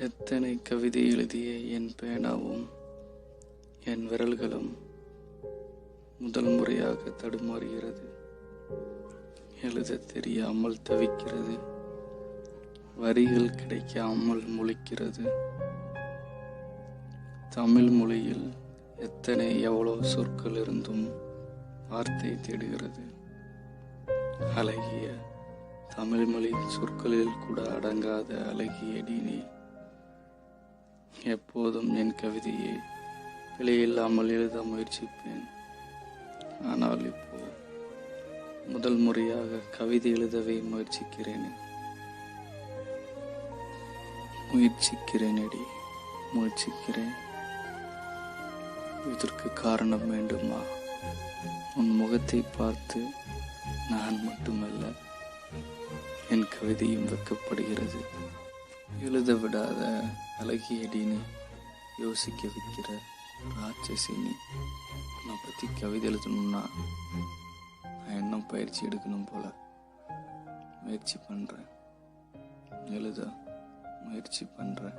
எத்தனை கவிதை எழுதிய என் பேனாவும் என் விரல்களும் முதல் முறையாக தடுமாறுகிறது. எழுத தெரியாமல் தவிக்கிறது. வரிகள் கிடைக்காமல் முழிக்கிறது. தமிழ் மொழியில் எத்தனை எவ்வளோ சொற்கள் இருந்தும் வார்த்தை தேடுகிறது. அழகிய தமிழ் சொற்களில் கூட அடங்காத அழகிய நீ எப்போதும் என் கவிதையை பிழையில்லாமல் எழுத முயற்சிப்பேன். ஆனால் இப்போ முதல் முறையாக கவிதை எழுதவே முயற்சிக்கிறேன். முயற்சிக்கிறேனடி முயற்சிக்கிறேன். இதற்கு காரணம் வேண்டுமா? உன் முகத்தை பார்த்து நான் மட்டுமல்ல என் கவிதையும் வைக்கப்படுகிறது. எழுத விடாத அழகியடின்னு யோசிக்க வைக்கிற ராட்சசினி உன்னை பற்றி கவிதை எழுதணும்னா நான் இன்னும் பயிற்சி எடுக்கணும் போல. முயற்சி பண்ணுறேன் எழுத முயற்சி பண்ணுறேன்